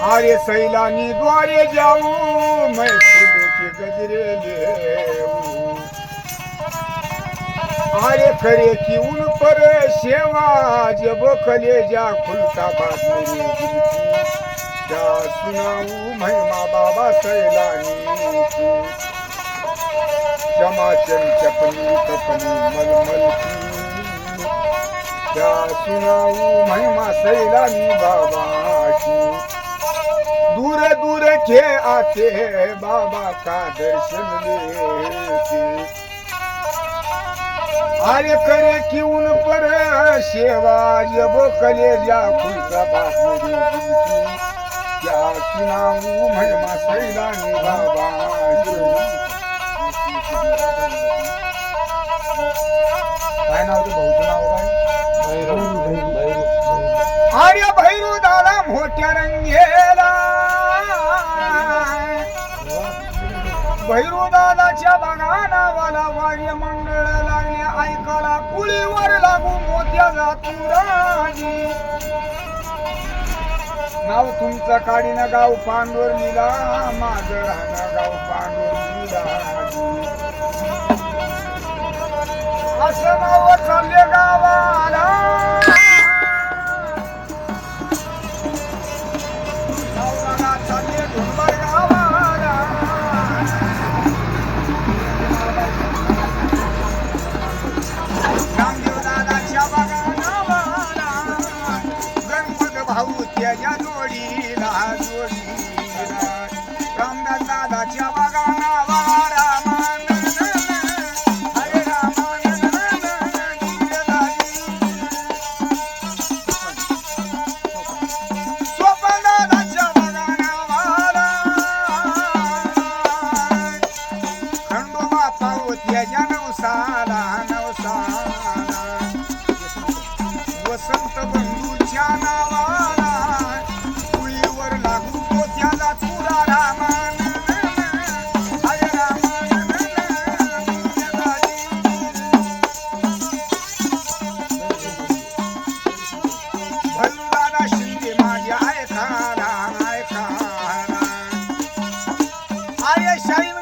आरे सैलानी द्वारे जाऊ मैं फूलों के गजरे आरे खरे करे उन पर सेवा जब कलेजा खुलता बात मेरी सुनाऊ की। क्या महिमा बाबा सैलानी की? चपनी तपनी मलमल की। क्या सुनाऊं महिमा सैलानी बाबा? दूर दूर के आते बाबा का दर्शन लेते अरे करे कि उन पर सेवा जब कलेजा खुलता बात मेरी दिल की क्या सुनाऊं भैरू दादाच्या बघानावाला वार्य मंडळ लागले. ऐकाला कुळीवर लागू मोत्या जातुराजी नाव तुमचं काढीन गाव पांडोर निला माझं राहणं गाव पांडोर निला असं नाव चालले गावाला. Shine